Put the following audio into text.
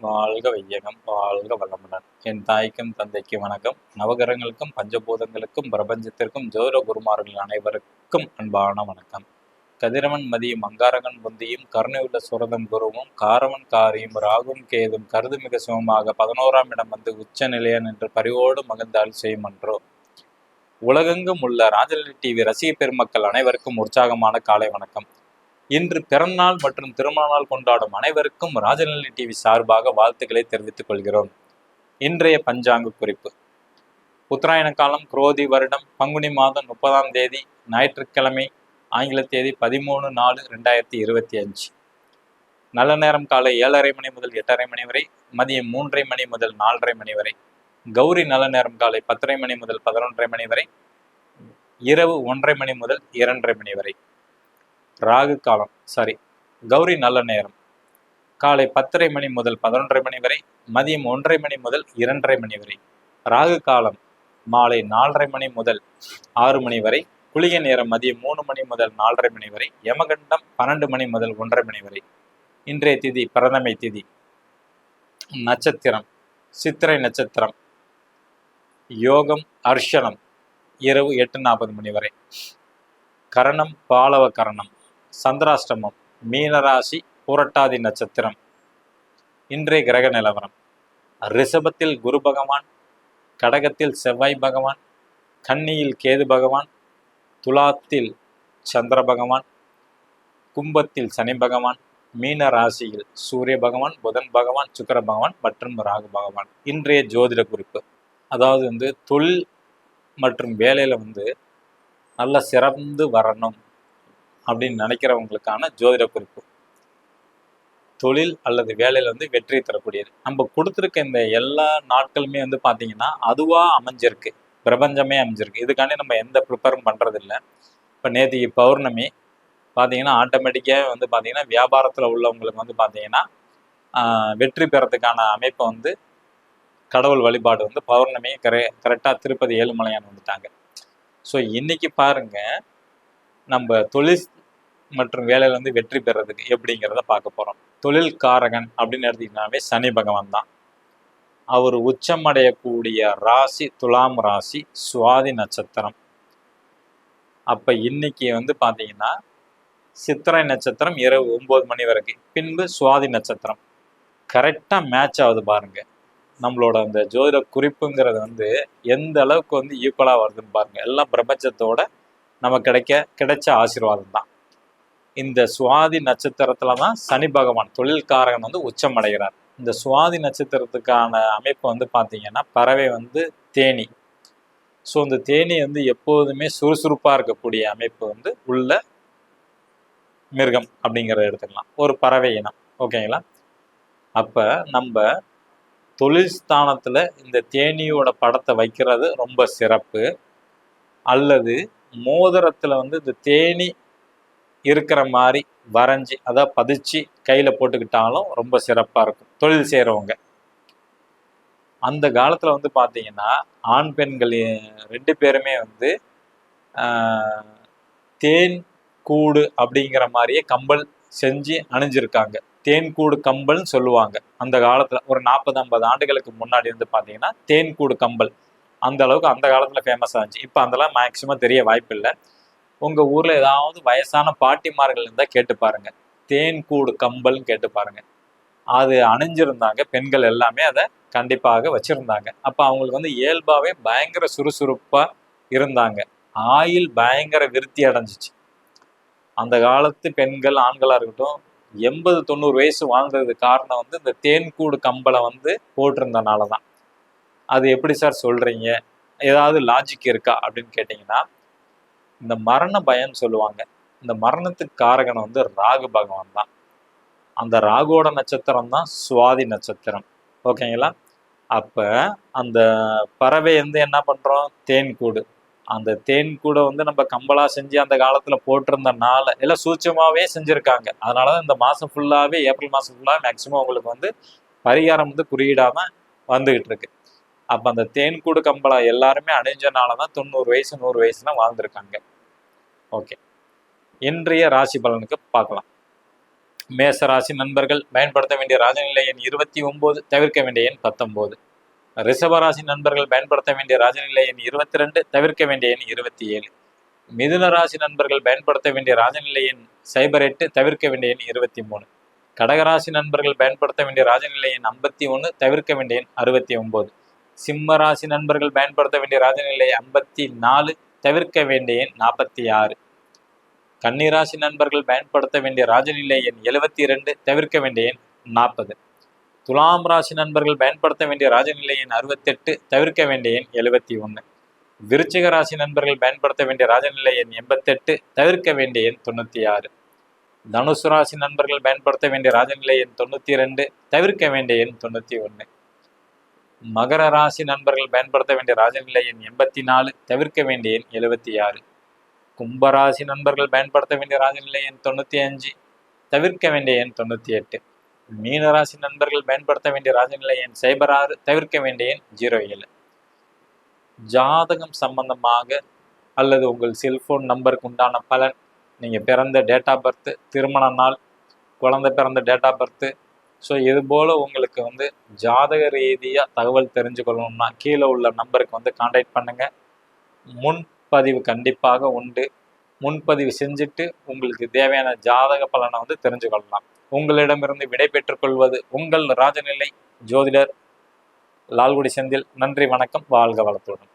வாழ்க வையகம் வாழ்க வளமுடன். என் தாய்க்கும் தந்தைக்கும் வணக்கம். நவகிரகங்களுக்கும் பஞ்சபூதங்களுக்கும் பிரபஞ்சத்திற்கும் ஜோர குருமார்கள் அனைவருக்கும் அன்பான வணக்கம். கதிரவன் மதியும் அங்காரகன் புந்தியும் கருணையுள்ள சுரதம் குருவும் காரவன் காரியும் ராகும் கேதும் கருதுமிக சிவமாக பதினோராம் இடம் வந்து உச்ச நிலையன் என்று பரிவோடு மகிழ்ந்தால் செய்யுமன்றோ உலகெங்கும் உள்ள ராஜலி டிவி ரசிக பெருமக்கள் அனைவருக்கும் உற்சாகமான காலை வணக்கம். இன்று பிறந்தநாள் மற்றும் திருமண நாள் கொண்டாடும் அனைவருக்கும் ராஜநிலை டிவி சார்பாக வாழ்த்துக்களை தெரிவித்துக் கொள்கிறோம். இன்றைய பஞ்சாங்க குறிப்பு. உத்தராயண காலம் குரோதி வருடம் பங்குனி மாதம் முப்பதாம் தேதி ஞாயிற்றுக்கிழமை ஆங்கில தேதி பதிமூணு நாலு ரெண்டாயிரத்தி இருபத்தி அஞ்சு. நல்ல நேரம் காலை ஏழரை மணி முதல் எட்டரை மணி வரை மதியம் மூன்றரை மணி முதல் நாலரை மணி வரை கௌரி நல்ல நேரம் காலை பத்தரை மணி முதல் பதினொன்றரை மணி வரை இரவு ஒன்றரை மணி முதல் இரண்டரை மணி வரை. ராகு காலம் சாரி கௌரி நல்ல நேரம். காலை பத்தரை மணி முதல் பதினொன்றரை மணி வரை மதியம் ஒன்றரை மணி முதல் இரண்டரை மணி வரை. ராகு காலம் மாலை நாலரை மணி முதல் ஆறு மணி வரை குளிகை நேரம் மதியம் மூணு மணி முதல் நாலரை மணி வரை யமகண்டம் பன்னெண்டு மணி முதல் ஒன்றரை மணி வரை. இன்றைய திதி பிரதமை திதி. நட்சத்திரம் சித்திரை நட்சத்திரம். யோகம் அர்ஷனம் இரவு எட்டு நாற்பது மணி வரை. கரணம் பாலவ கரணம். சந்திராஷ்டமம் மீனராசி புரட்டாதி நட்சத்திரம். இன்றைய கிரக நிலவரம். ரிஷபத்தில் குரு பகவான் கடகத்தில் செவ்வாய் பகவான் கன்னியில் கேது பகவான் துலாத்தில் சந்திர பகவான் கும்பத்தில் சனி பகவான் மீன ராசியில் சூரிய பகவான் புதன் பகவான் சுக்கர பகவான் மற்றும் ராகு பகவான். இன்றைய ஜோதிட குறிப்பு. அதாவது வந்து தொழில் மற்றும் வேலையில் வந்து நல்ல சிறந்து வரணும். அப்படின்னு நினைக்கிறவங்களுக்கான ஜோதிட குறிப்பு. தொழில் அல்லது வேலையில் வந்து வெற்றி தரக்கூடியது. நம்ம கொடுத்துருக்க இந்த எல்லா நாட்களுமே வந்து பார்த்தீங்கன்னா அதுவாக அமைஞ்சிருக்கு. பிரபஞ்சமே அமைஞ்சிருக்கு. இதுக்காண்டி நம்ம எந்த ப்ரிப்பேரும் பண்ணுறதில்ல இப்போ நேற்றுக்கு பௌர்ணமி பார்த்தீங்கன்னா ஆட்டோமேட்டிக்காக வந்து பார்த்தீங்கன்னா வியாபாரத்தில் உள்ளவங்களுக்கு வந்து பார்த்தீங்கன்னா வெற்றி பெறத்துக்கான அமைப்பை வந்து கடவுள் வழிபாடு வந்து பௌர்ணமி கரெ கரெக்டாக திருப்பதி ஏழுமலையான் வந்துட்டாங்க. ஸோ இன்றைக்கி பாருங்க நம்ம தொழில் மற்றும் வேலையில வந்து வெற்றி பெறதுக்கு எப்படிங்கிறத பார்க்க போறோம். தொழில் காரகன் அப்படின்னு எடுத்தீங்கன்னாவே சனி பகவான் தான். அவர் உச்சமடையக்கூடிய ராசி துலாம் ராசி சுவாதி நட்சத்திரம். அப்ப இன்னைக்கு வந்து பாத்தீங்கன்னா சித்திரை நட்சத்திரம் இரவு ஒன்பது மணி வரைக்கும் பின்பு சுவாதி நட்சத்திரம். கரெக்டா மேட்ச் ஆகுது பாருங்க. நம்மளோட அந்த ஜோதிட குறிப்புங்கிறது வந்து எந்த அளவுக்கு வந்து ஈக்குவலாக வருதுன்னு பாருங்க. எல்லாம் பிரபஞ்சத்தோட நம்ம கிடைக்க கிடைச்ச ஆசீர்வாதம் தான். இந்த சுவாதி நட்சத்திரத்துல தான் சனி பகவான் தொழில்காரகன் வந்து உச்சம் அடைகிறார் இந்த சுவாதி நட்சத்திரத்துக்கான அமைப்பு வந்து பார்த்தீங்கன்னா பறவை வந்து தேனி. ஸோ இந்த தேனி வந்து எப்போதுமே சுறுசுறுப்பாக இருக்கக்கூடிய அமைப்பு வந்து உள்ள மிருகம் அப்படிங்கிறத எடுத்துக்கலாம். ஒரு பறவை இனம். ஓகேங்களா அப்போ நம்ம தொழில் ஸ்தானத்தில் இந்த தேனியோட படத்தை வைக்கிறது ரொம்ப சிறப்பு. அல்லது மோதிரத்தில் வந்து இந்த தேனி இருக்கிற மாதிரி வரைஞ்சி அதை பதிச்சு கையில் போட்டுக்கிட்டாலும் ரொம்ப சிறப்பாக இருக்கும். தொழில் செய்கிறவங்க அந்த காலத்தில் வந்து பார்த்தீங்கன்னா ஆண் பெண்கள் ரெண்டு பேருமே வந்து தேன் கூடு அப்படிங்கிற மாதிரியே கம்பல் செஞ்சு அணிஞ்சிருக்காங்க. தேன்கூடு கம்பல்னு சொல்லுவாங்க. அந்த காலத்துல ஒரு நாற்பது ஐம்பது ஆண்டுகளுக்கு முன்னாடி வந்து பார்த்தீங்கன்னா தேன்கூடு கம்பல். அந்த அளவுக்கு அந்த காலத்துல ஃபேமஸ் ஆச்சு இப்போ அதெல்லாம் மேக்சிமம் தெரிய வாய்ப்பு இல்லை உங்க ஊர்ல ஏதாவது வயசான பாட்டிமார்கள் இருந்தா கேட்டு பாருங்க. தேன்கூடு கம்பல்னு கேட்டு பாருங்க. அது அணிஞ்சிருந்தாங்க பெண்கள் எல்லாமே அதை கண்டிப்பாக வச்சிருந்தாங்க. அப்ப அவங்களுக்கு வந்து இயல்பாவே பயங்கர சுறுசுறுப்பா இருந்தாங்க. ஆயில் பயங்கர விருத்தி அடைஞ்சிச்சு. அந்த காலத்து பெண்கள் ஆண்களா இருக்கட்டும் எண்பது தொண்ணூறு வயசு வாழ்ந்தது காரணம் வந்து இந்த தேன்கூடு கம்பளை வந்து போட்டிருந்தனால தான் அது எப்படி சார் சொல்றீங்க? ஏதாவது லாஜிக் இருக்கா அப்படின்னு கேட்டிங்கன்னா இந்த மரண பயம்னு சொல்லுவாங்க. இந்த மரணத்துக்கு காரகன் வந்து ராகு பகவான் தான். அந்த ராகுவோட நட்சத்திரம் தான் சுவாதி நட்சத்திரம். ஓகேங்களா? அப்போ அந்த பறவை வந்து என்ன பண்ணுறோம் தேன் கூடு. அந்த தேன் கூடை வந்து நம்ம கம்பலாக செஞ்சு அந்த காலத்தில் போட்டிருந்தனால சூட்சமாகவே செஞ்சுருக்காங்க. அதனால் தான் இந்த மாதம் ஃபுல்லாகவே ஏப்ரல் மாதம் ஃபுல்லாக மேக்சிமம் உங்களுக்கு வந்து பரிகாரம் வந்து குறியிடாமல் வந்துகிட்டு இருக்கு. அப்போ அந்த தேன் கூடு கம்பளா எல்லாருமே அணிஞ்சனாலதான் தொண்ணூறு வயசு நூறு வயசுலாம் வாழ்ந்திருக்காங்க. ஓகே. இன்றைய ராசி பலனுக்கு பார்க்கலாம். மேச ராசி நண்பர்கள் பயன்படுத்த வேண்டிய ராஜநிலை எண் இருபத்தி ஒன்பது தவிர்க்க வேண்டிய எண் பத்தொன்பது. ரிஷபராசி நண்பர்கள் பயன்படுத்த வேண்டிய ராஜநிலை எண் இருபத்தி ரெண்டு தவிர்க்க வேண்டிய எண் இருபத்தி ஏழு. மிதுன ராசி நண்பர்கள் பயன்படுத்த வேண்டிய ராஜநிலை எண் சைபர் எட்டு தவிர்க்க வேண்டிய எண் இருபத்தி மூணு. கடகராசி நண்பர்கள் பயன்படுத்த வேண்டிய ராஜநிலை எண் ஐம்பத்தி ஒன்று தவிர்க்க வேண்டிய எண் அறுபத்தி ஒம்பது சிம்ம ராசி நண்பர்கள் பயன்படுத்த வேண்டிய ராஜநிலை ஐம்பத்தி நாலு தவிர்க்க வேண்டிய எண் நாற்பத்தி ஆறு. கன்னிராசி நண்பர்கள் பயன்படுத்த வேண்டிய ராஜநிலை எண் எழுபத்தி இரண்டு தவிர்க்க வேண்டிய எண் நாற்பது. துலாம் ராசி நண்பர்கள் பயன்படுத்த வேண்டிய ராஜநிலை எண் அறுபத்தெட்டு தவிர்க்க வேண்டிய எண் எழுபத்தி ஒன்று. விருச்சிக ராசி நண்பர்கள் பயன்படுத்த வேண்டிய ராஜநிலை எண் எண்பத்தெட்டு தவிர்க்க வேண்டிய எண் தொண்ணூற்றி ஆறு. தனுசு ராசி நண்பர்கள் பயன்படுத்த வேண்டிய ராஜநிலை எண் தொண்ணூற்றி ரெண்டு தவிர்க்க வேண்டிய எண் தொண்ணூற்றி ஒன்று. மகர ராசி நண்பர்கள் பயன்படுத்த வேண்டிய ராஜநிலை எண் எண்பத்தி நாலு தவிர்க்க வேண்டிய எண் எழுபத்தி ஆறு கும்பராசி நண்பர்கள் பயன்படுத்த வேண்டிய ராஜநிலை எண் தொண்ணூற்றி அஞ்சு தவிர்க்க வேண்டிய எண் தொண்ணூற்றி எட்டு மீனராசி நண்பர்கள் பயன்படுத்த வேண்டிய ராஜநிலை எண் சைபர் ஆறு தவிர்க்க வேண்டிய எண் ஜீரோ ஏழு. ஜாதகம் சம்பந்தமாக அல்லது உங்கள் செல்ஃபோன் நம்பருக்கு உண்டான பலன் நீங்கள் பிறந்த டேட் ஆஃப் பர்த்து திருமண நாள் குழந்தை பிறந்த டேட் ஆஃப் பர்த்து ஸோ இது போல் உங்களுக்கு வந்து ஜாதக ரீதியாக தகவல் தெரிஞ்சுக்கொள்ளணும்னா கீழே உள்ள நம்பருக்கு வந்து காண்டாக்ட் பண்ணுங்கள் முன்பதிவு கண்டிப்பாக உண்டு. முன்பதிவு செஞ்சுட்டு உங்களுக்கு தேவையான ஜாதக பலனை வந்து தெரிஞ்சுக்கொள்ளலாம். உங்களிடமிருந்து விடை பெற்றுக்கொள்வது உங்கள் ராஜநிலை ஜோதிடர் லால்குடி செந்தில். நன்றி வணக்கம். வாழ்க வளத்துடன்.